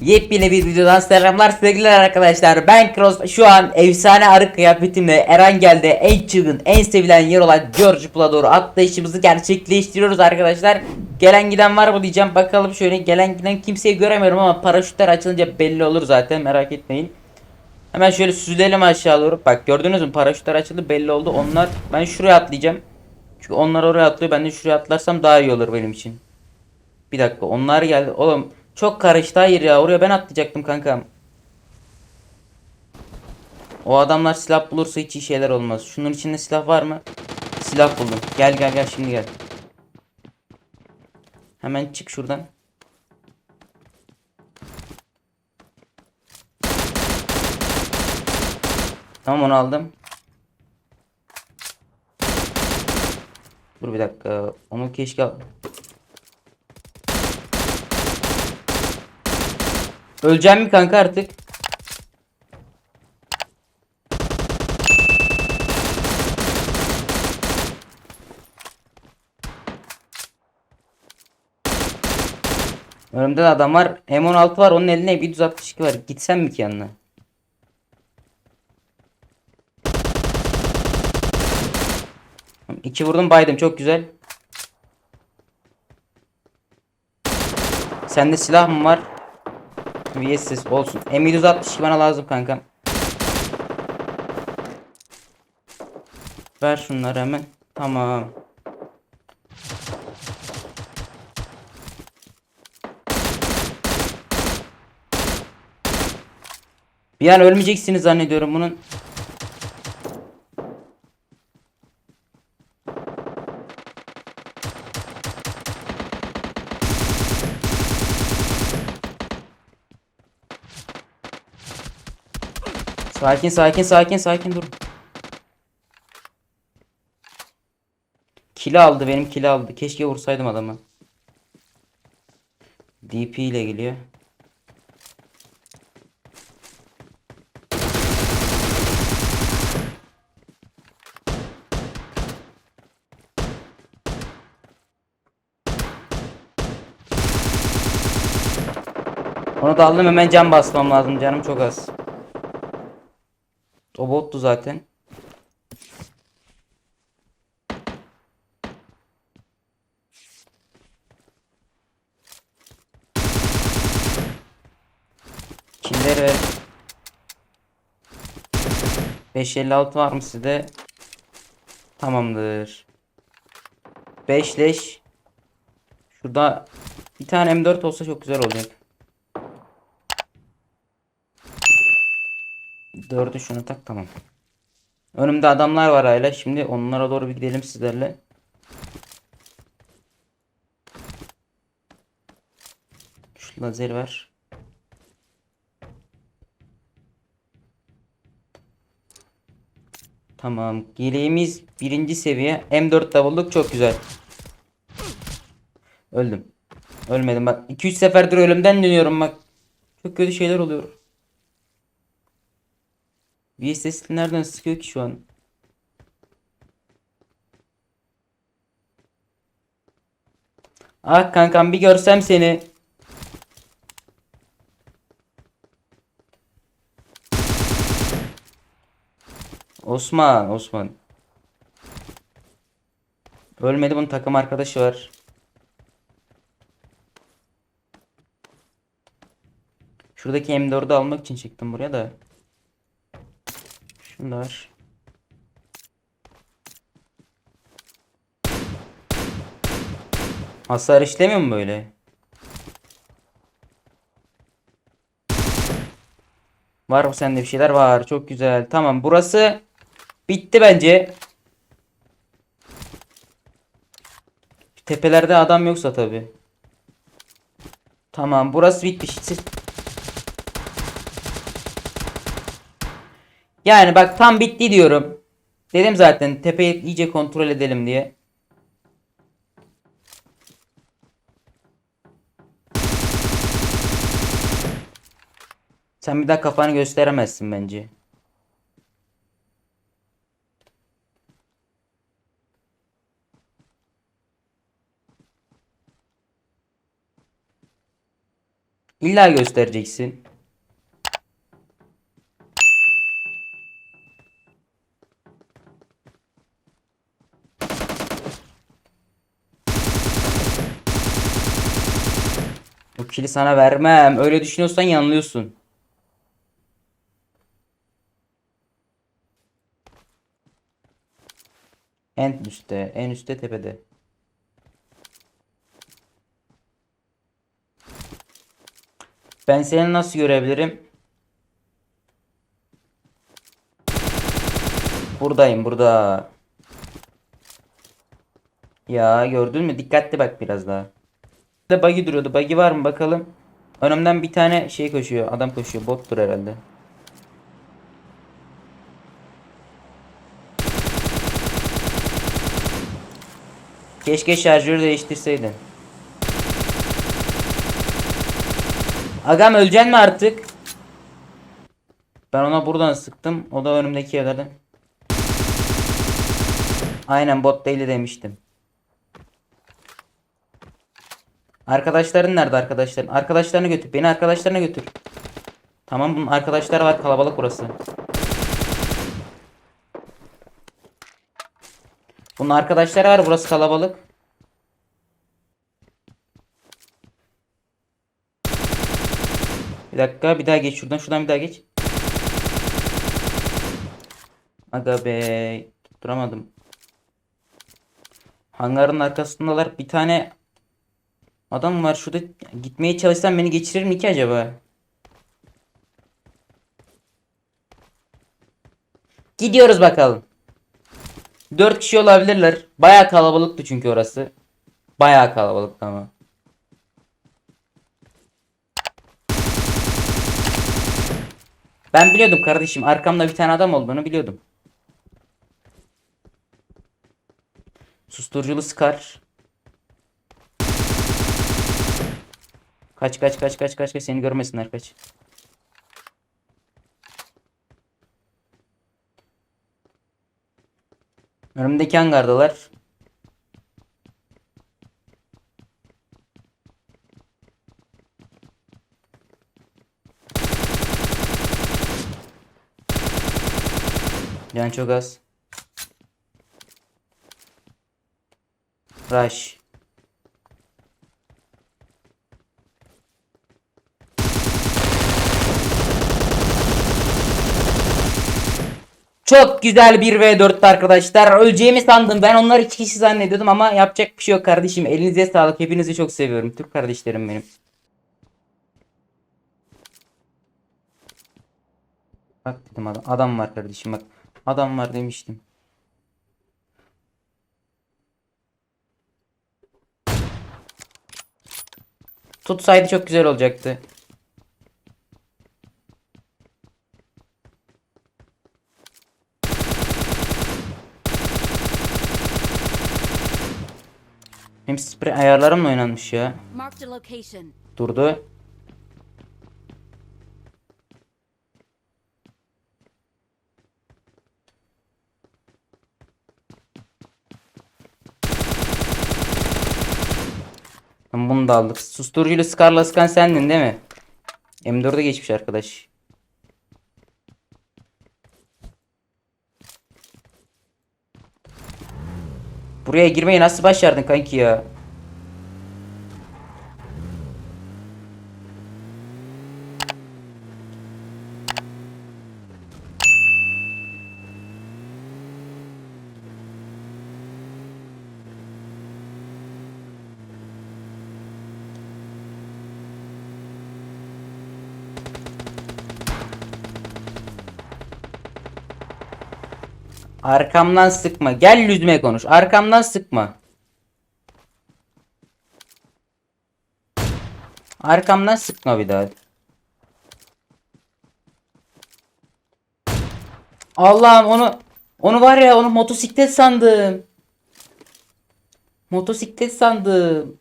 Yepyeni bir videodan selamlar sevgili arkadaşlar. Ben Cross şu an efsane arı kıyafetimle Eren geldi. En çılgın, en sevilen yer olan George Pool'a doğru atlayışımızı gerçekleştiriyoruz arkadaşlar. Gelen giden var mı diyeceğim. Bakalım şöyle gelen giden kimseyi göremiyorum ama paraşütler açılınca belli olur zaten merak etmeyin. Hemen şöyle süzülelim aşağı doğru. Bak gördünüz mü paraşütler açıldı belli oldu. Onlar ben şuraya atlayacağım. Çünkü onlar oraya atlıyor. Ben de şuraya atlarsam daha iyi olur benim için. Bir dakika onlar geldi. Oğlum çok karıştı hayır ya. Oraya ben atlayacaktım kankam. O adamlar silah bulursa hiç iyi şeyler olmaz. Şunun içinde silah var mı? Silah buldum. Gel gel gel şimdi gel. Hemen çık şuradan. Tamam onu aldım. Dur bir dakika. Onu keşke Öleceğim mi kanka artık? Önümde de adam var. M16 var. Onun eline 762 var. Gitsem mi ki yanına? İki vurdum baydım. Çok güzel. Sende silah mı var? VSS olsun. M762 bana lazım kankam. Ver şunları hemen. Tamam. Bir an ölmeyeceksiniz zannediyorum bunun. Sakin sakin sakin sakin dur. Kili aldı benim kili aldı. Keşke vursaydım adamı. DP ile geliyor. Onu da aldım hemen can basmam lazım canım çok az. O bottu zaten. Killer ve 556 var mı sizde? Tamamdır. 5 leş. Şurada bir tane M4 olsa çok güzel olacak. Dördü şunu tak tamam. Önümde adamlar var hala. Şimdi onlara doğru bir gidelim sizlerle. Şu lazer var. Tamam. Yeleğimiz birinci seviye. M4 double'lık çok güzel. Öldüm. Ölmedim bak. 2-3 seferdir ölümden dönüyorum bak. Çok kötü şeyler oluyor. VSS nereden sıkıyor ki şu an? Ah kankam bir görsem seni. Osman, Osman. Ölmedi bunun takım arkadaşı var. Şuradaki M4'ü almak için çıktım buraya da. Şunlar. Hasar işlemiyor mu böyle? Var mı sende bir şeyler? Var. Çok güzel. Tamam. Burası bitti bence. Tepelerde adam yoksa tabi. Tamam. Burası bitmiş. Yani bak tam bitti diyorum. Dedim zaten tepeyi iyice kontrol edelim diye. Sen bir daha kafanı gösteremezsin bence. İlla göstereceksin. Bu sana vermem. Öyle düşünüyorsan yanılıyorsun. En üstte, en üstte tepede. Ben seni nasıl görebilirim? Buradayım, burada. Ya gördün mü? Dikkatli bak biraz daha. De buggy duruyordu. Buggy var mı bakalım. Önümden bir tane şey koşuyor. Adam koşuyor. Bottur herhalde. Keşke şarjörü değiştirseydin. Agam öleceksin mi artık? Ben ona buradan sıktım. O da önümdeki evlerden. Aynen bot değil demiştim. Arkadaşların nerede arkadaşların? Arkadaşlarını götür. Beni arkadaşlarına götür. Tamam bunun arkadaşlar var kalabalık burası. Bunun arkadaşları var burası kalabalık. Bir dakika bir daha geç şuradan şuradan bir daha geç. Aga be tutturamadım. Hangarın arkasındalar. Bir tane adam var şurada gitmeye çalışsam beni geçirir mi ki acaba? Gidiyoruz bakalım. 4 kişi olabilirler. Baya kalabalıktı çünkü orası. Baya kalabalık ama. Ben biliyordum kardeşim. Arkamda bir tane adam olduğunu biliyordum. Susturuculu sıkar. Kaç kaç kaç kaç kaç kaç seni görmesinler kaç. Önümdeki hangardalar. Can çok az. Rush. Çok güzel bir V4'tü arkadaşlar. Öleceğimi sandım. Ben onları iki kişi zannediyordum ama yapacak bir şey yok kardeşim. Elinize sağlık. Hepinizi çok seviyorum. Türk kardeşlerim benim. Bak dedim adam. Adam var kardeşim bak. Adam var demiştim. Tutsaydı çok güzel olacaktı. Hem sprey ayarlarımla oynanmış ya. Durdu. Bunu da aldık. Susturucuyla Scar'la sıkan sendin değil mi? M4'e geçmiş arkadaş. Buraya girmeyi nasıl başardın kanki ya? Arkamdan sıkma. Gel yüzüme konuş. Arkamdan sıkma. Arkamdan sıkma bir daha. Allah'ım onu onu var ya onu motosiklet sandım. Motosiklet sandım.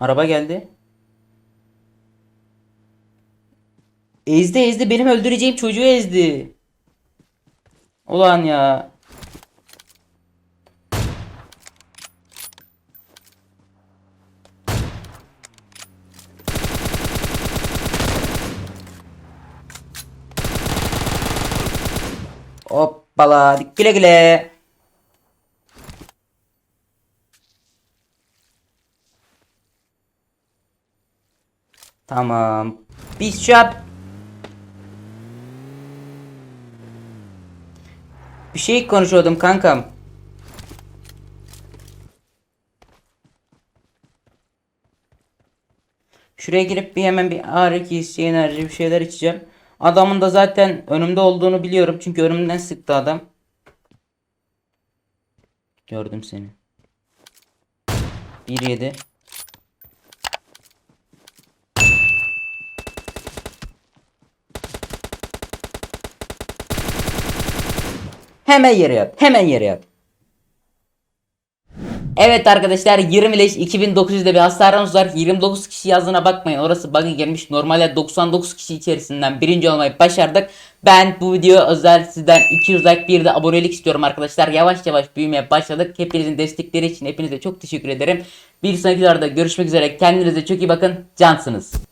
Araba geldi. Ezdi ezdi benim öldüreceğim çocuğu ezdi. Ulan ya. Hoppala güle güle. Tamam. Biz şu an bir şey konuşuyordum kankam. Şuraya girip bir hemen bir ağrı kesici enerji bir şeyler içeceğim. Adamın da zaten önümde olduğunu biliyorum. Çünkü önümden sıktı adam. Gördüm seni. 1-7. Hemen yere yat. Hemen yere yat. Evet arkadaşlar 20 leş 2900'de bir hasarımız var. 29 kişi yazdığına bakmayın. Orası bug'a gelmiş. Normalde 99 kişi içerisinden birinci olmayı başardık. Ben bu video özel sizden 200 like bir de abonelik istiyorum arkadaşlar. Yavaş yavaş büyümeye başladık. Hepinizin destekleri için hepinize çok teşekkür ederim. Bir sonraki videoda görüşmek üzere. Kendinize çok iyi bakın. Cansınız.